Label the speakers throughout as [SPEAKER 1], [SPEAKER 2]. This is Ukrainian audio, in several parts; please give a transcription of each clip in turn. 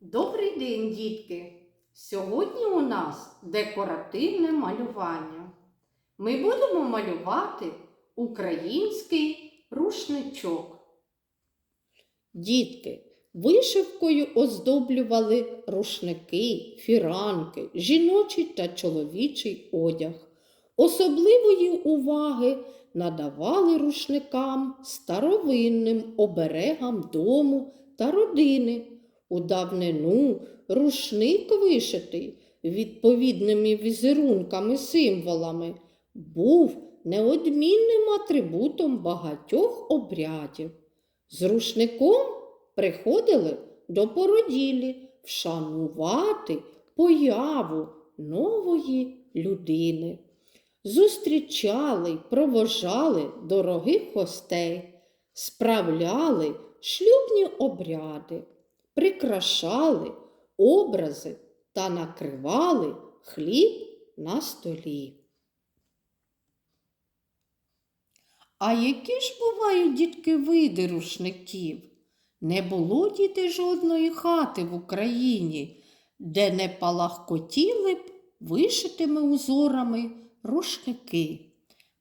[SPEAKER 1] Добрий день, дітки! Сьогодні у нас декоративне малювання. Ми будемо малювати український рушничок. Дітки вишивкою оздоблювали рушники, фіранки, жіночий та чоловічий одяг. Особливої уваги надавали рушникам старовинним оберегам дому та родини. У давнину рушник вишитий відповідними візерунками, символами, був неодмінним атрибутом багатьох обрядів. З рушником приходили до породілі вшанувати появу нової людини. Зустрічали провожали дорогих гостей, справляли шлюбні обряди прикрашали образи та накривали хліб на столі. А які ж бувають дітки види рушників? Не було діти жодної хати в Україні, де не палахкотіли б вишитими узорами рушники.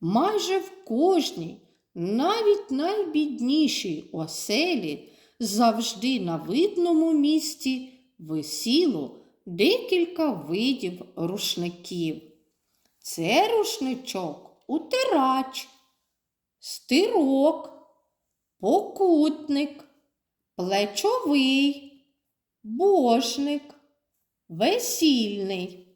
[SPEAKER 1] Майже в кожній, навіть найбіднішій оселі завжди на видному місці висіло декілька видів рушників. Це рушничок утирач, стирок, покутник, плечовий, божник, весільний.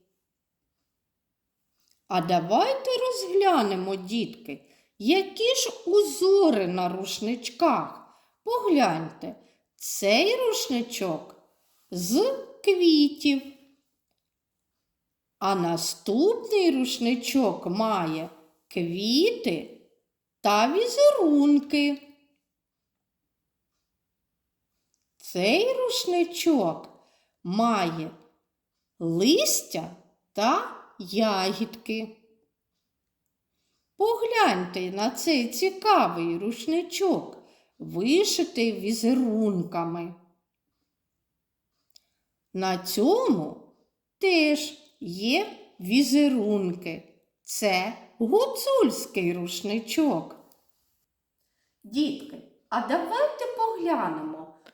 [SPEAKER 1] А давайте розглянемо, дітки, які ж узори на рушничках. Погляньте, цей рушничок з квітів. А наступний рушничок має квіти та візерунки. Цей рушничок має листя та ягідки. Погляньте на цей цікавий рушничок вишитий візерунками. На цьому теж є візерунки. Це гуцульський рушничок. Дітки, а давайте поглянемо,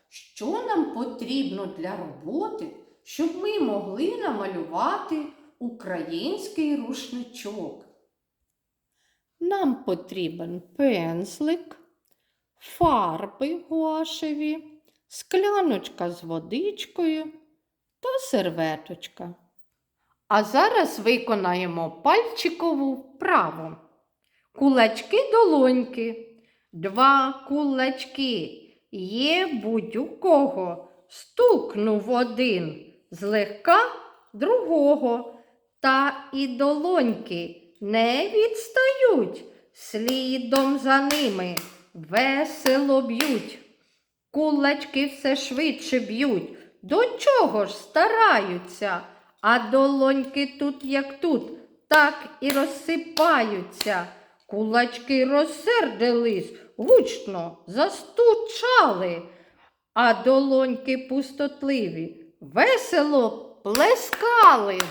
[SPEAKER 1] що нам потрібно для роботи, щоб ми могли намалювати український рушничок. Нам потрібен пензлик, фарби гуашеві, скляночка з водичкою та серветочка. А зараз виконаємо пальчикову вправу. Кулачки долоньки. Два кулачки є будь у кого. Стукнув один злегка другого. Та і долоньки не відстають, слідом за ними весело б'ють. Кулачки все швидше б'ють. До чого ж стараються, а долоньки тут, як тут, так і розсипаються. Кулачки розсердились, гучно застучали, а долоньки пустотливі, весело плескали.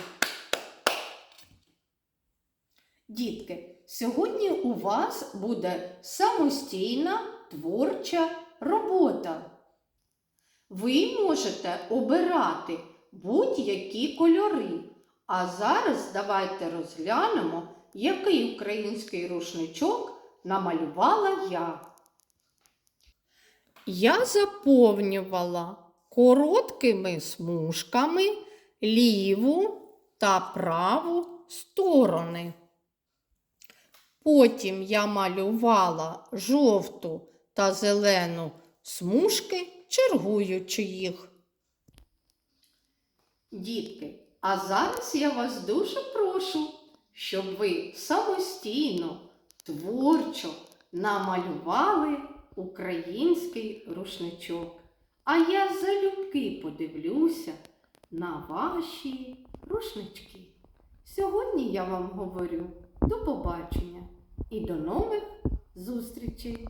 [SPEAKER 1] Дітки, сьогодні у вас буде самостійна творча робота. Ви можете обирати будь-які кольори. А зараз давайте розглянемо, який український рушничок намалювала я. Я заповнювала короткими смужками ліву та праву сторони. Потім я малювала жовту та зелену смужки, чергуючи їх. Дітки, а зараз я вас дуже прошу, щоб ви самостійно, творчо намалювали український рушничок. а я залюбки подивлюся на ваші рушнички. Сьогодні я вам говорю до побачення і до нових зустрічей!